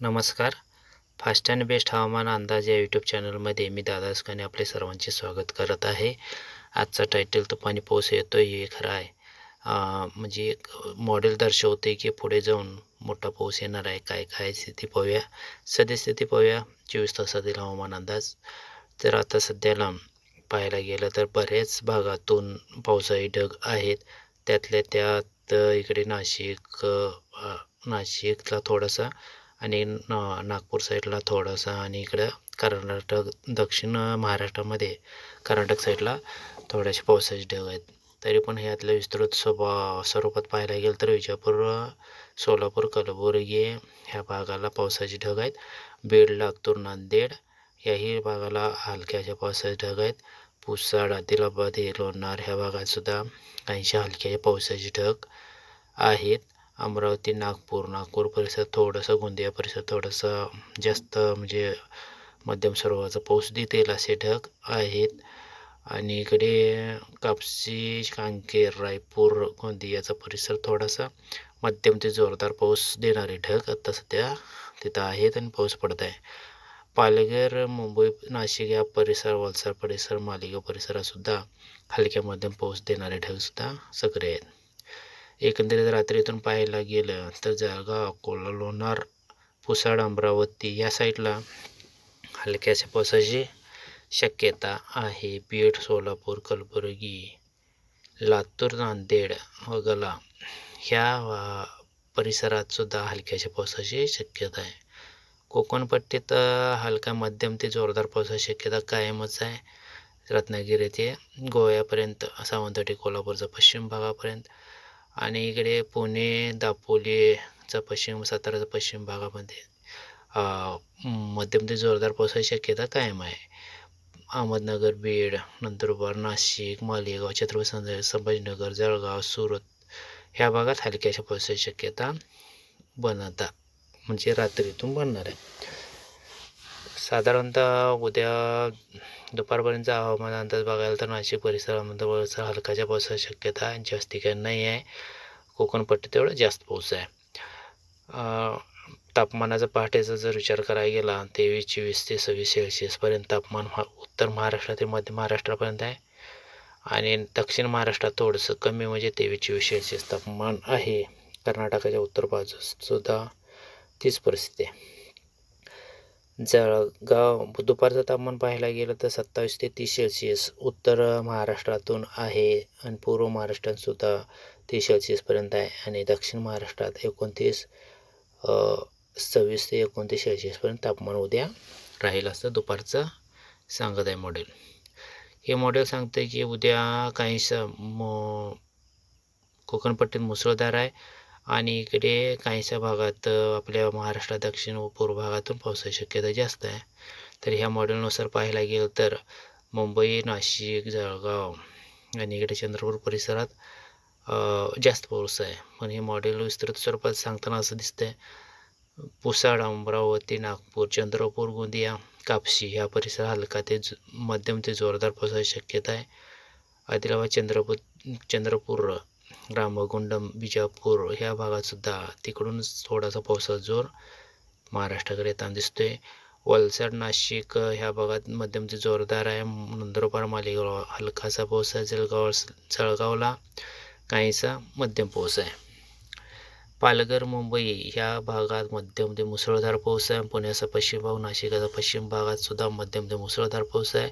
नमस्कार. Fast and best हवामान अंदाज या यूट्यूब चॅनलमध्ये मी दादा असकाने आपले सर्वांचे स्वागत करत आहे. आजचा टायटल तुफानी पाऊस येतो हे खरं आहे. म्हणजे एक मॉडेल दर्शवते की पुढे जाऊन मोठा पाऊस येणार आहे काय काय स्थिती पाहूया. सद्यस्थिती पाहूया चोवीस तासातील हवामान अंदाज. तर आता सध्याला पाहायला गेलं तर बऱ्याच भागातून पावसाळी ढग आहेत. त्यातल्या त्यात इकडे नाशिक नाशिकला थोडासा आणि नागपूर साईडला थोडासा आणि इकडं कर्नाटक दक्षिण महाराष्ट्रामध्ये कर्नाटक साईडला थोडेसे पावसाचे ढग आहेत. तरी पण ह्यातलं विस्तृत स्वभा स्वरूपात पाहायला गेलं तर विजापूर सोलापूर कलबुर्गी ह्या भागाला पावसाचे ढग आहेत. बीड लातूर नांदेड याही भागाला हलक्याच्या पावसाचे ढग आहेत. पुसाड आदिलाबाद लोणार ह्या भागात सुद्धा काहीशा हलक्याच्या पावसाचे ढग आहेत. अमरावती नागपूर नागपूर परिसर थोडंसं गोंदिया परिसर थोडंसं जास्त म्हणजे मध्यम स्वरूपाचा पाऊस देतील असे ढग आहेत. आणि इकडे कापसी कांकेर रायपूर गोंदियाचा परिसर थोडासा मध्यम ते जोरदार पाऊस देणारे ढग आत्ता सध्या तिथं आहेत आणि पाऊस पडत आहे. पालघर मुंबई नाशिक या परिसर वलसाड परिसर मालेगाव परिसरातसुद्धा हलक्या मध्यम पाऊस देणारे ढगसुद्धा सक्रिय आहेत. एकंदरीत रात्रीतून पाहायला गेलं तर जळगाव अकोला लोणार पुसाड अमरावती या साईडला हलक्याच्या पावसाची शक्यता आहे. बीड सोलापूर कलबुर्गी लातूर नांदेड वगला ह्या परिसरात सुद्धा हलक्याच्या पावसाची शक्यता आहे. कोकणपट्टीत हलका मध्यम ते जोरदार पावसाची शक्यता कायमच आहे. रत्नागिरी ते गोव्यापर्यंत सावंतवाडी कोल्हापूरचा पश्चिम भागापर्यंत आणि इकडे पुणे दापोलीचा पश्चिम साताराचा पश्चिम भागामध्ये मध्यम ते जोरदार पावसाची शक्यता कायम आहे. अहमदनगर बीड नंदुरबार नाशिक मालेगाव छत्रपती संभाजी संभाजीनगर जळगाव सुरत ह्या भागात हलक्याशा पावसाची शक्यता बनता म्हणजे रात्रीतून बनणार आहे. साधारणतः उद्या दुपारपर्यंत हवामान अंदाज बघायला तर नाशिक परिसरामध्ये वळसर हलकाच्या पावसाची शक्यता आहे जास्ती काही नाही आहे. कोकणपट्टी तेवढं जास्त पाऊस आहे. तापमानाचा पहाटेचा जर विचार करायला गेला तेवीस चोवीस ते सव्वीस सेल्सिअसपर्यंत तापमान महा उत्तर महाराष्ट्रातील मध्य महाराष्ट्रापर्यंत आहे. आणि दक्षिण महाराष्ट्रात थोडंसं कमी म्हणजे तेवीस चोवीस सेल्सिअस तापमान आहे. कर्नाटकाच्या उत्तर बाजूसुद्धा तीच परिस्थिती आहे. जळगाव दुपारचं तापमान पाहायला गेलं तर सत्तावीस ते तीस सेल्सिअस. उत्तर महाराष्ट्रातून आहे आणि पूर्व महाराष्ट्रातसुद्धा तीस सेल्सिअसपर्यंत आहे आणि दक्षिण महाराष्ट्रात एकोणतीस सव्वीस ते एकोणतीस सेल्सिअसपर्यंत तापमान उद्या राहील असं दुपारचं सांगत आहे मॉडेल हे मॉडेल सांगते की उद्या काहीसं मो कोकणपट्टीत मुसळधार आहे. आणि इकडे काहीशा भागात आपल्या महाराष्ट्रात दक्षिण व पूर्व भागातून पावसाची शक्यता जास्त आहे. तर ह्या मॉडेलनुसार पाहायला गेलं तर मुंबई नाशिक जळगाव आणि इकडे चंद्रपूर परिसरात जास्त पाऊस आहे. पण हे मॉडेल विस्तृत स्वरूपात सांगताना असं दिसतंय पुसाड अमरावती नागपूर चंद्रपूर गोंदिया कापशी ह्या परिसरात हलका ते मध्यम ते जोरदार पावसाची शक्यता आहे. आदिलाबाद चंद्रपूर चंद्रपूर रामगुंडम बिजापूर ह्या भागातसुद्धा तिकडूनच थोडासा पावसाचा जोर महाराष्ट्राकडे येताना दिसतोय. वलसाड नाशिक ह्या भागात मध्यम ते जोरदार आहे. नंदुरबार मालेगाव हलकासा पाऊस आहे. जळगाव जळगावला काहीसा मध्यम पाऊस आहे. पालघर मुंबई ह्या भागात मध्यम ते मुसळधार पाऊस आहे. पुण्याचा पश्चिम भाग नाशिकाचा पश्चिम भागात सुद्धा मध्यम ते मुसळधार पाऊस आहे.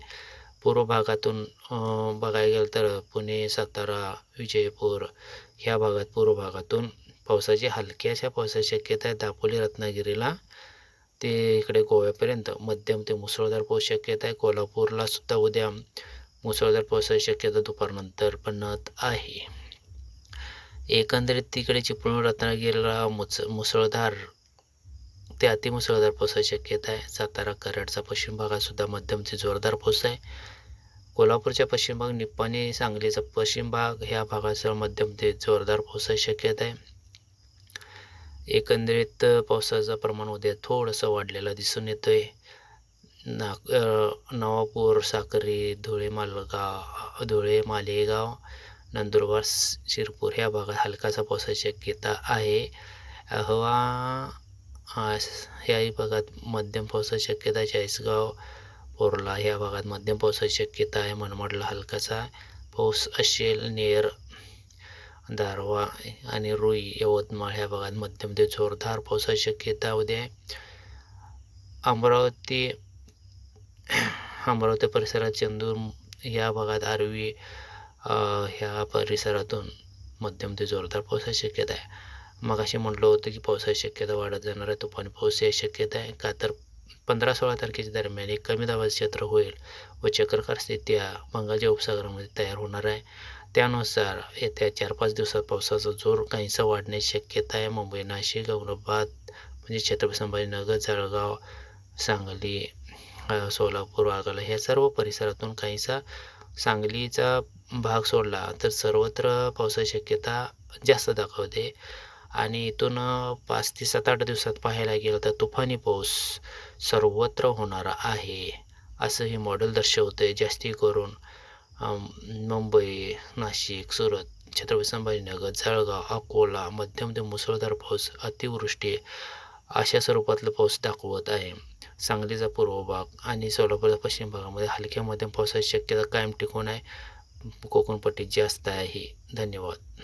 पूर्व भागातून बघायला गेलं तर पुणे सातारा विजयपूर ह्या भागात पूर्व भागातून पावसाची हलकी अशा पावसाची शक्यता आहे दापोली रत्नागिरीला. ते इकडे गोव्यापर्यंत मध्यम ते मुसळधार पाऊस शक्यता आहे. कोल्हापूरला सुद्धा उद्या मुसळधार पावसाची शक्यता दुपारनंतर बनत आहे. एकंदरीत तिकडे चिपळूण रत्नागिरीला मुस मुसळधार ते अतिमुसळधार पावसाची शक्यता आहे. सातारा कराडचा पश्चिम भागातसुद्धा मध्यम ते जोरदार पाऊस आहे. कोल्हापूरच्या पश्चिम भाग निप्पाणी सांगलीचा पश्चिम भाग ह्या भागासह मध्यम ते जोरदार पावसाची शक्यता आहे. एकंदरीत पावसाचं प्रमाण उद्या थोडंसं वाढलेलं दिसून येतंय. नाग ना नवापूर साक्री धुळे मालगाव धुळे मालेगाव नंदुरबार शिरपूर ह्या भागात हलकासा पावसाची शक्यता आहे. हवा अ, ह्याही भागात मध्यम पावसाची शक्यता आहे. चाळीसगाव पोरला ह्या भागात मध्यम पावसाची शक्यता आहे. मनमाडला हलकासा पाऊस असेल. नेर दारवा आणि रुई यवतमाळ ह्या भागात मध्यम ते जोरदार पावसाची शक्यता उद्या अमरावती अमरावती परिसरात चंदूर या भागात आरवी ह्या परिसरातून मध्यम ते जोरदार पावसाची शक्यता आहे. मग असे म्हटलं होतं की पावसाची शक्यता वाढत जाणार आहे तुफानी पाऊस याची शक्यता आहे. का तर पंधरा सोळा तारखेच्या दरम्यान एक कमी दाबाचं क्षेत्र होईल व चक्रकार स्थिती हा बंगालच्या उपसागरामध्ये तयार होणार आहे. त्यानुसार येत्या चार पाच दिवसात पावसाचा जोर काहीसा वाढण्याची शक्यता आहे. मुंबई नाशिक औरंगाबाद म्हणजे छत्रपती संभाजीनगर जळगाव सांगली सोलापूर वाघाला ह्या सर्व परिसरातून काहीसा सांगलीचा भाग सोडला तर सर्वत्र पावसाची शक्यता जास्त दाखवते. आणि इथून पाच ते सात आठ दिवसात पाहायला गेलं तर तुफानी पाऊस सर्वत्र होणारा आहे. असं हे मॉडेल दर्शवते जास्ती करून मुंबई नाशिक सुरत छत्रपती संभाजीनगर जळगाव अकोला मध्यम ते मुसळधार पाऊस अतिवृष्टी अशा स्वरूपातलं पाऊस दाखवत आहे. सांगलीचा पूर्व भाग आणि सोलापूरच्या पश्चिम भागामध्ये हलक्या मध्यम पावसाची शक्यता कायम टिकून आहे. कोकणपट्टीत जास्त आहे. धन्यवाद.